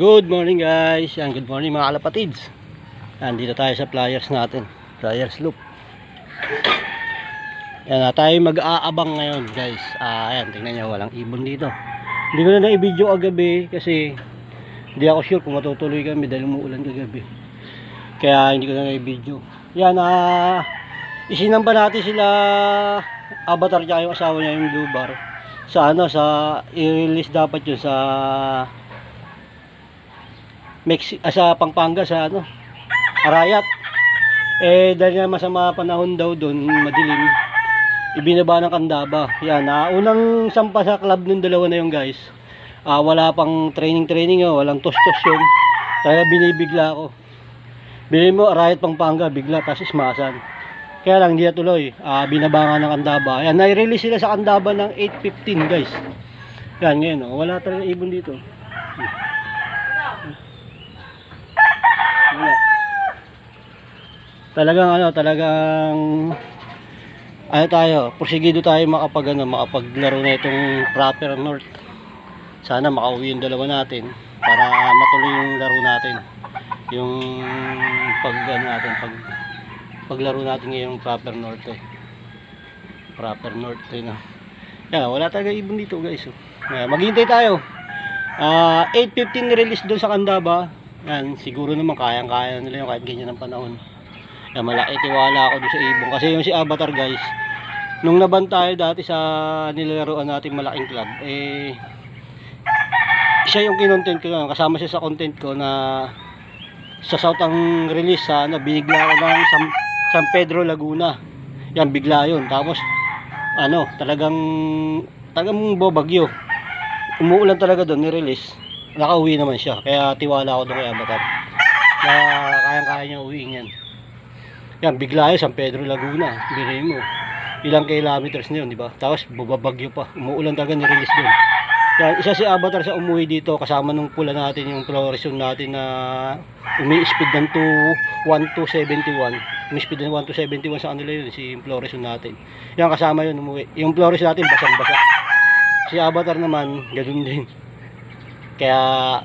Good morning guys. Yan, good morning mga kalapatids. Yan, dito tayo sa pliers natin. Pliers loop. Yan, na tayo mag-aabang ngayon guys. Ah, ayan, tingnan nyo, walang ibon dito. Hindi ko na na-video kagabi kasi hindi ako sure kung matutuloy kami dahil umuulan kagabi. Kaya hindi ko na na-video. Yan, ah, isinamba natin sila Avatar tsaka yung asawa niya yung Blue Bar. Sa ano, sa i-release dapat yun sa Mexi ah, sa Pampanga sa ano Arayat. Eh dahil nga masama panahon daw doon madilim ibinaba ng kandaba. Yan na unang sampa sa club ng dalawa na yun guys. Ah, wala pang training training oh, walang tostos yun. Kaya binibigla ako. Bilhin mo Arayat Pampanga bigla tapos ismasan kaya lang hindi na tuloy ah, binaba nga ng kandaba. Yan nai-release sila sa kandaba ng 8.15 guys. Yan ngayon oh, wala talaga ibon dito Wala. Talagang ano, talagang ano tayo, porsigido tayo makapag ano, makapaglaro na itong proper north. Sana makauwi yung dalawa natin para matuloy yung laro natin. Yung pag ano natin, pag paglaro natin ngayong proper north eh. Proper north eh no. Yan, wala talaga ibon dito guys. Oh. Maghintay tayo. Ah, 8.15 release doon sa Candaba. Yan, siguro naman kayang-kaya nila yung kahit ganyan ang panahon. Yan, malaki tiwala ako doon sa ibon. Kasi yung si Avatar guys, nung naban tayo dati sa nilalaroan nating malaking club, eh, siya yung kinontent ko lang. Kasama siya sa content ko na sa South ang release sa ano, binigla ko ng San, San Pedro Laguna. Yan, bigla yun. Tapos, ano, talagang, talagang bobagyo. Umuulan talaga doon, ni-release nakauwi naman siya. Kaya tiwala ako doon kay Avatar. Na kayang-kaya niya uwiin yan. Yan, bigla yun, San Pedro Laguna. Birin mo. Ilang kilometers na yun, di ba? Tapos bubabagyo pa. Umuulan talaga ni-release doon. Yan, isa si Avatar sa umuwi dito kasama nung pula natin yung fluorescent natin na umi-speed ng 2, 1271. Umi-speed ng 1271 sa kanila yun, si fluorescent natin. Yan, kasama yun umuwi. Yung fluorescent natin, basang-basa. Si Avatar naman, ganun din. Kaya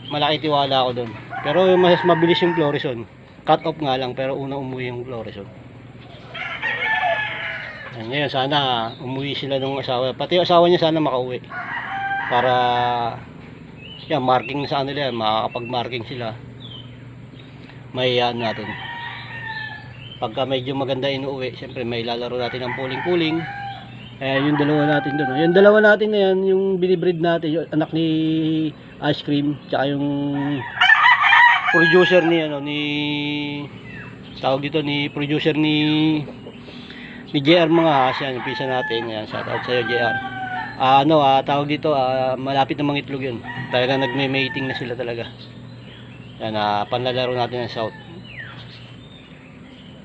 malaki tiwala ako doon. Pero mas mabilis yung Florison. Cut off nga lang pero una umuwi yung Florison. Ngayon sana umuwi sila ng asawa. Pati yung asawa niya sana makauwi. Para yan, marking sa kanila yan. Makakapag-marking sila. May yan natin. Pagka medyo maganda inuwi, siyempre may lalaro natin ng puling-puling. Eh, yung dalawa natin doon. Yung dalawa natin na yan, yung binibreed natin, yung anak ni Ice Cream, tsaka yung producer ni, ano, ni, tawag dito, ni producer ni, ni JR mga has, yan, yung pisa natin, yan, shout out sa'yo JR. Ah, ano, ah, tawag dito, ah, malapit na mangitlog yun. Talaga nagme-mating na sila talaga. Yan, ah, panlalaro natin ng South.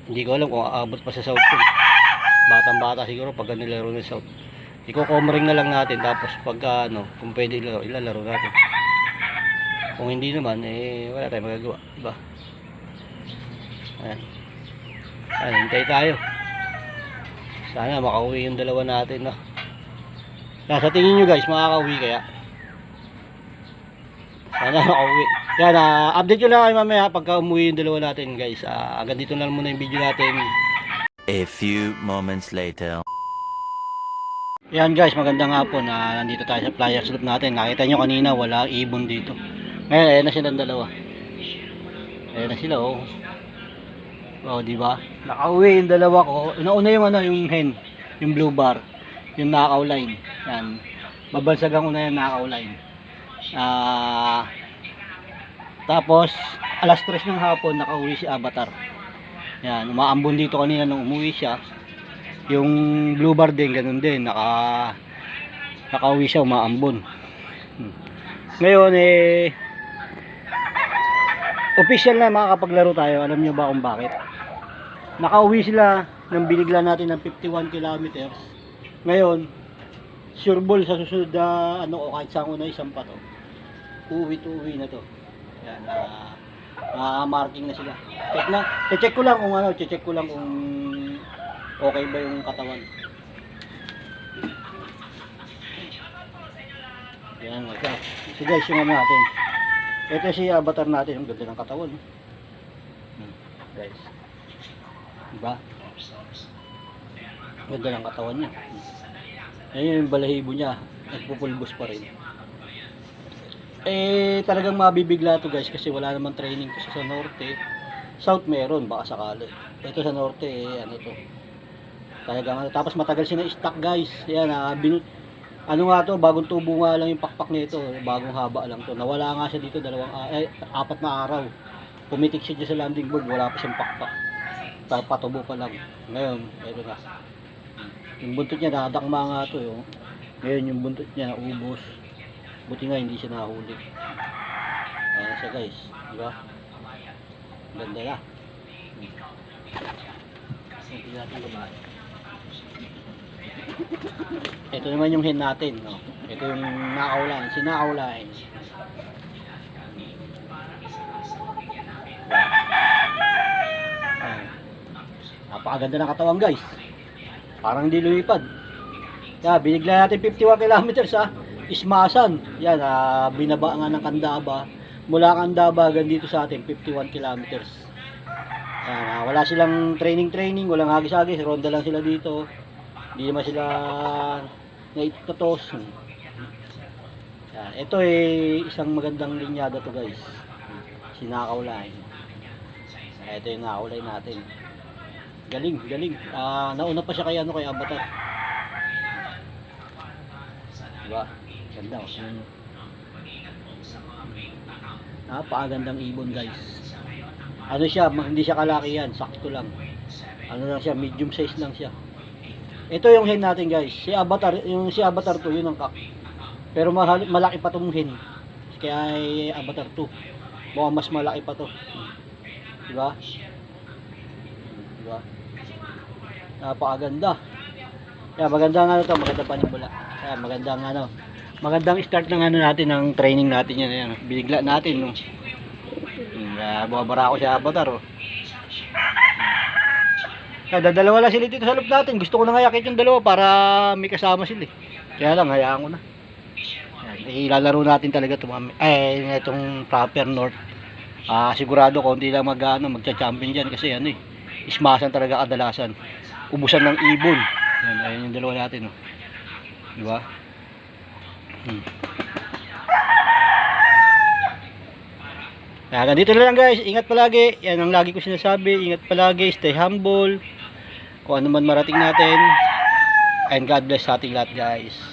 Hindi ko alam kung aabot pa sa South yun batang bata siguro pag nilaro ng South iko-comring na lang natin tapos pagka ano kung pwede ilaro, ilalaro natin kung hindi naman eh wala tayong magagawa diba ayan ayan hintay tayo sana makauwi yung dalawa natin no Kaya sa tingin nyo guys makakauwi kaya sana makauwi yan ah, update ko lang kayo mamaya pagka umuwi yung dalawa natin guys ah, agad dito na lang muna yung video natin A few moments later. Yan guys, magandang hapon. Ah, nandito tayo sa flyers loop natin. Nakita nyo kanina, wala ibon dito. Ngayon, ayan na silang dalawa. Ayan na sila, oh. Oh, di ba? Nakauwi yung dalawa ko. Una-una yung ano, yung hen, yung blue bar, yung knockout line. Yan. Babalsagan ko na yung knockout line. Ah, tapos, alas 3 ng hapon, nakauwi si Avatar. Yan, umaambon dito kanina nung umuwi siya. Yung blue bar din, ganun din. Naka, nakauwi siya, umaambon. Hmm. Ngayon, eh, official na makakapaglaro tayo. Alam nyo ba kung bakit? Nakauwi sila nang binigla natin ng 51 kilometers. Ngayon, sure ball sa susunod na ano o kahit saan una isang pa to. Uwi to uwi na to. Yan, ah, ah marking na sila. Check na. check ko lang kung ano, check ko lang kung okay ba yung katawan. Yan, okay. So guys, yung ano natin. Ito si avatar natin, ang ganda ng katawan. Hmm, guys. Diba? Ganda ng katawan niya. Ayun yung balahibo niya. Nagpupulbos pa rin. Eh, talagang mabibigla to guys kasi wala naman training kasi sa norte. South meron, baka sakali. Ito sa norte, eh, ano to. Talagang ano. Tapos matagal siya na stock guys. Yan, ah, binut ano nga to, bagong tubo nga lang yung pakpak nito. Bagong haba lang to. Nawala nga siya dito dalawang, ah, eh, apat na araw. Pumitik siya dyan sa landing board, wala pa siyang pakpak. Pa- Patubo pa lang. Ngayon, ito na. Yung buntot niya, nakadakma nga to. Yung, ngayon yung buntot niya, ubos. Buti nga hindi siya nahuli. Ayan siya guys. Di ba? Ganda na. Hindi natin lumayan. Ito naman yung hen natin. No? Ito yung nakaw line. Si nakaw line. Ayan. Napakaganda ng katawan guys. Parang hindi lumipad. Yeah, binigla natin 51 kilometers ha. Ismasan. Yan, ah, binaba nga ng Kandaba. Mula Kandaba hanggang dito sa atin, 51 kilometers. Yan, ah, wala silang training-training, walang hagis-hagis, ronda lang sila dito. Hindi naman sila naitotos. Yan, ito eh, isang magandang linyada to guys. Sinakaw line. Ito yung nakaw line natin. Galing, galing. Ah, nauna pa siya kay ano kay Avatar. Diba? Ganda oh. Mm. Napakagandang ibon guys. Ano siya, hindi siya kalaki yan, sakto lang. Ano lang siya, medium size lang siya. Ito yung hen natin guys. Si Avatar, yung si Avatar 2, yun ang kak. Pero mahal, malaki pa tong hen. Kaya ay Avatar 2. Mukhang mas malaki pa to. Diba? Diba? Napakaganda. Kaya magandang ano to, maganda panibula. Kaya magandang ano, magandang start ng ano natin ng training natin yan. yan. Binigla natin no. Kaya bumabara ako sa avatar oh. Kaya dadalawa lang sila dito sa loop natin. Gusto ko na nga yakit yung dalawa para may kasama sila eh. Kaya lang, hayaan ko na. Yan, ilalaro natin talaga itong, eh, itong proper north. Ah, sigurado konti lang mag ano, magcha-champion diyan kasi ano eh. Ismasan talaga kadalasan. Ubusan ng ibon. Yan, ayun yung dalawa natin oh. Di ba? Hmm. Kaya ganito na lang guys. Ingat palagi. Yan ang lagi ko sinasabi. Ingat palagi. Stay humble. Kung ano man marating natin. And God bless sa ating lahat guys.